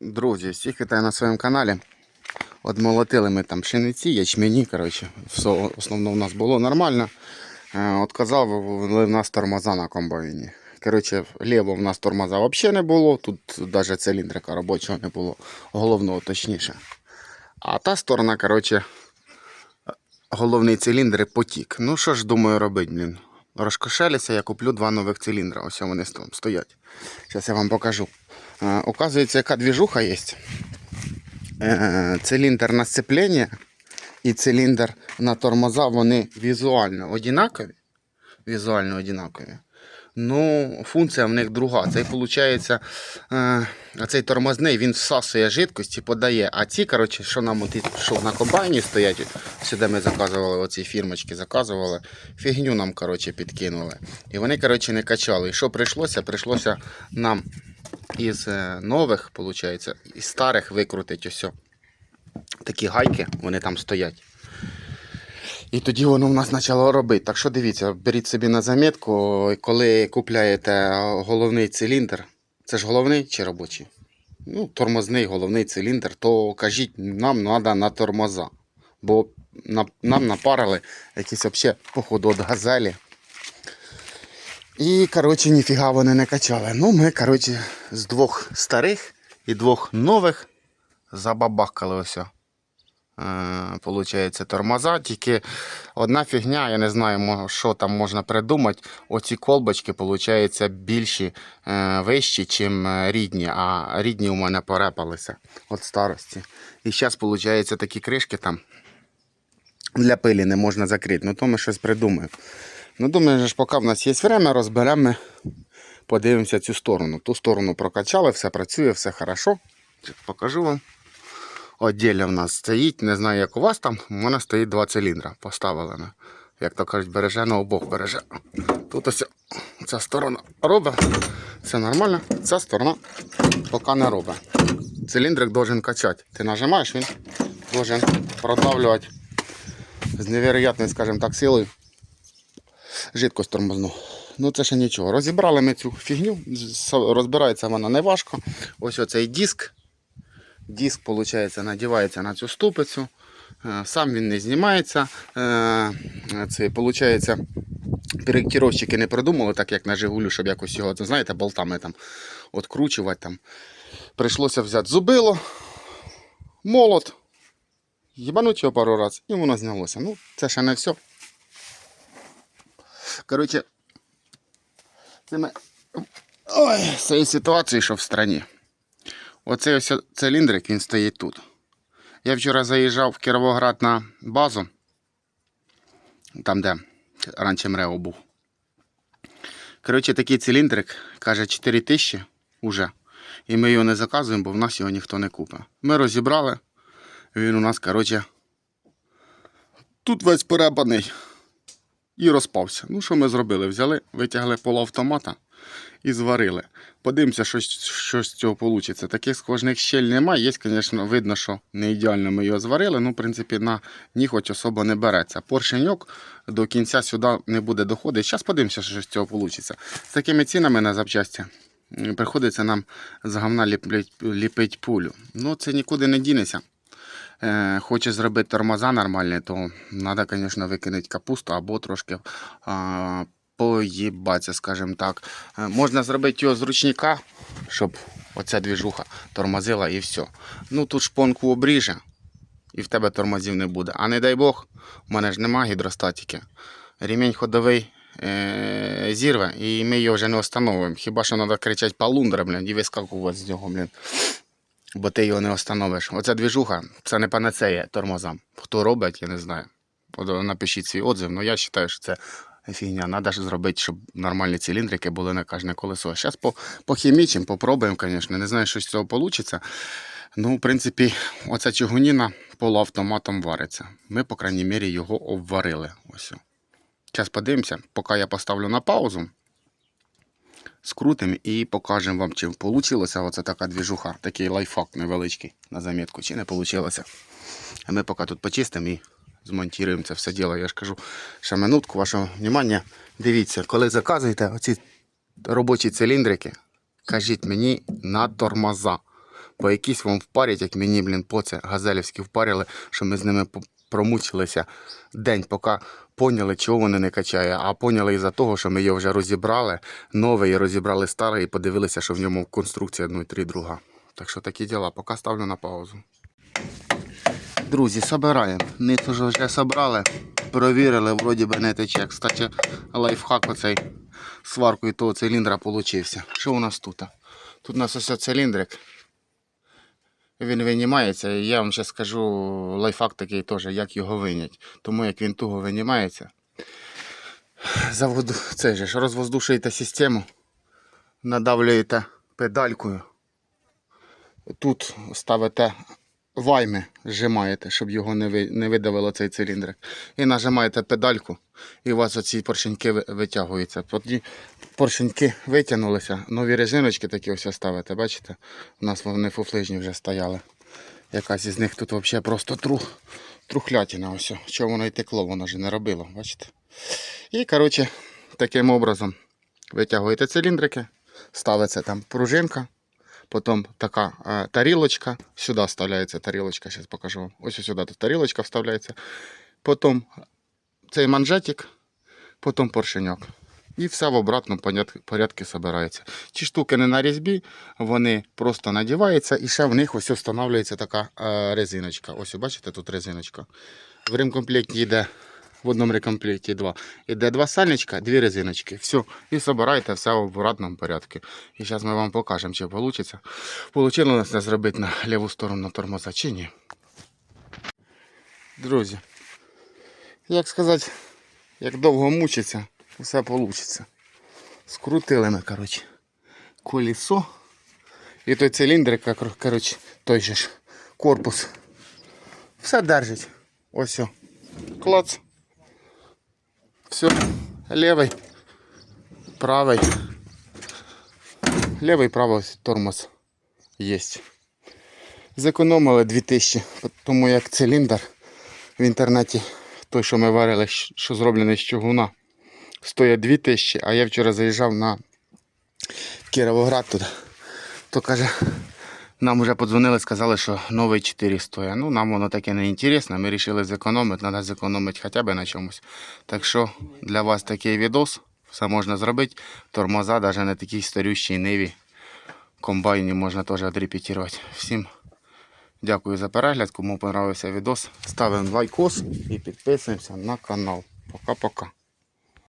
Друзі, всіх вітаю на своєму каналі. От молотили ми там пшениці, ячмені, коротше, все основно в нас було нормально. Е, От казав, в нас тормоза на комбайні. Коротше, ліво в нас тормоза взагалі не було, тут навіть циліндрика робочого не було, головного точніше. А та сторона, коротше, головний циліндр потік. Ну що ж думаю робити, блін. Розкошелюся, я куплю два нових циліндра. Ось вони стоять. Зараз я вам покажу. Оказується, яка двіжуха є. Е, Циліндр на сцеплення і циліндр на тормоза, вони візуально однакові. Візуально однакові. Ну, функція в них друга. Цей, виходить, е, цей тормозний він всасує жидкості, подає. А ці, коротше, що нам от, що на комбайні стоять, сюди ми заказували, оці фірмочки заказували, фігню нам коротше, підкинули. І вони коротше, не качали. І що прийшлося? Прийшлося нам із е, нових, виходить, із старих викрутити ось. Такі гайки, вони там стоять. І тоді воно в нас почало робити. Так що дивіться, беріть собі на замітку, коли купляєте головний циліндр, це ж головний чи робочий? Ну, тормозний головний циліндр, то кажіть, нам треба на тормоза. Бо нам напарили якісь взагалі, походу, від газелі. І, коротше, ніфіга вони не качали. Ну, ми, коротше, з двох старих і двох нових забабахкали ось. Е, Получається, тормоза. Тільки одна фігня, я не знаю, що там можна придумати. Оці колбочки, получається, більші, е, вищі, ніж рідні, а рідні у мене порепалися від старості. І зараз, виходить, такі кришки там для пилі не можна закрити. Ну, то ми щось придумаємо. Ну, думаю, ж, поки в нас є время, розберемо, подивимося цю сторону. Ту сторону прокачали, все працює, все хорошо. Покажу вам. Отділля в нас стоїть, не знаю, як у вас там, у мене стоїть два циліндра. Поставили. Як то кажуть, береже на обох береже. Тут ось ця сторона робить, все нормально, ця сторона поки не робить. Циліндрик должен качати. Ти нажимаєш, він должен продавлювати з невероятною, скажімо так, силою жидкость тормозну. Ну це ще нічого. Розібрали ми цю фігню, розбирається вона не важко. Ось оцей диск. Диск, виходить, надівається на цю ступицю. Е, Сам він не знімається. Е, Це, виходить, коректировщики не придумали, так як на Жигулю, щоб якось його, знаєте, болтами там откручувати. Там. Прийшлося взяти зубило, молот, їбануть його пару разів, і воно знялося. Ну, це ще не все. Коротше, це ми... Ой, з цієї ситуації, що в страні. Оцей ось циліндрик, він стоїть тут. Я вчора заїжджав в Кіровоград на базу, там, де раніше МРЕО був. Коротше, такий циліндрик, каже, 4 тисячі уже. І ми його не заказуємо, бо в нас його ніхто не купить. Ми розібрали. Він у нас, коротше, тут весь перебаний і розпався. Ну, що ми зробили? Взяли, витягли полуавтомата і зварили. Подивимося, що, що з цього вийде. Таких скважних щель немає. Є, звісно, видно, що не ідеально ми його зварили. Ну, в принципі, на ніготь особо не береться. Поршеньок до кінця сюди не буде доходити. Зараз подивимося, що з цього вийде. З такими цінами на запчасті приходиться нам з говна ліпить пулю. Ну, це нікуди не дінеться. Е, хоче зробити тормоза нормальні, то треба, звісно, викинути капусту або трошки поїбатися, скажімо так. Е, можна зробити його з ручника, щоб оця двіжуха тормозила і все. Ну тут шпонку обріже, і в тебе тормозів не буде. А не дай Бог, в мене ж нема гідростатики. Ремінь ходовий е- зірве, і ми його вже не встановимо. Хіба що треба кричати палундра, блін, і вискакувати з нього, блін бо ти його не встановиш. Оця двіжуха це не панацея тормозам. Хто робить, я не знаю. Напишіть свій отзив, але я вважаю, що це фігня. Треба ж зробити, щоб нормальні циліндрики були на кожне колесо. Зараз по, похімічимо, попробуємо, звісно. Не знаю, що з цього вийде. Ну, в принципі, оця чигуніна полуавтоматом вариться. Ми, по крайній мірі, його обварили. Ось. Зараз подивимося, поки я поставлю на паузу скрутимо і покажемо вам, чи вийшло оце така двіжуха, такий лайфхак невеличкий на замітку, чи не вийшло. А ми поки тут почистимо і змонтуємо це все діло. Я ж кажу, ще минутку вашого внимання. Дивіться, коли заказуєте оці робочі циліндрики, кажіть мені на тормоза. по якісь вам впарять, як мені, блін, по це газелівські впарили, що ми з ними промучилися день, поки поняли, чого вони не качає. А поняли із-за того, що ми його вже розібрали, новий, розібрали старий, і подивилися, що в ньому конструкція 1.3 друга. Так що такі діла, поки ставлю на паузу. Друзі, собираємо. Низ уже вже собрали, перевірили, вроді би не тече. Кстати, лайфхак оцей сваркою того циліндра получився. Що у нас тут? Тут у нас ось циліндрик. Він винімається, і я вам ще скажу лайфхак такий теж, як його винять. Тому як він туго винімається, заводу, це же ж, розвоздушуєте систему, надавлюєте педалькою. Тут ставите вайми, зжимаєте, щоб його не, ви, не видавило цей циліндрик. І нажимаєте педальку, і у вас оці поршеньки витягуються. Тоді поршеньки витягнулися, нові резиночки такі ось ставите, бачите? У нас вони фуфлижні вже стояли. Якась із них тут взагалі просто трух, трухлятина. Ось. Що воно і текло, воно ж не робило, бачите? І, коротше, таким образом витягуєте циліндрики, ставиться там пружинка, потім така е, тарілочка, сюди вставляється тарілочка, зараз покажу вам. Ось сюди тарілочка вставляється. Потім цей манжетик, потім поршеньок. І все в обратному поряд- порядку збирається. Ці штуки не на різьбі, вони просто надіваються і ще в них ось встановлюється така е, резиночка. Ось бачите, тут резиночка. В ремкомплекті йде в одному рекомплекті два. Іде два сальничка, дві резиночки. Все. І збираєте все в обратному порядку. І зараз ми вам покажемо, чи вийде. Получило нас це зробити на ліву сторону тормоза чи ні. Друзі, як сказати, як довго мучиться, все вийде. Скрутили ми, коротше, колесо. І той циліндрик, кор- коротше, той же ж корпус. Все держить. Ось. Клац. Все. Левий, правий. Левий, правий тормоз є. Зекономили 2000, тому як циліндр в інтернеті, той, що ми варили, що зроблений з чугуна, стоїть 2000, а я вчора заїжджав на Кіровоград туди. То каже, нам вже подзвонили, сказали, що новий 4 стоїть. Ну, нам воно таке не інтересно. Ми вирішили зекономити, треба зекономити хоча б на чомусь. Так що для вас такий відос, все можна зробити. Тормоза, навіть на такій старющій ниві, комбайні можна теж отрепетувати. Всім дякую за перегляд. Кому понравився відос, ставимо лайкос і підписуємося на канал. Пока-пока.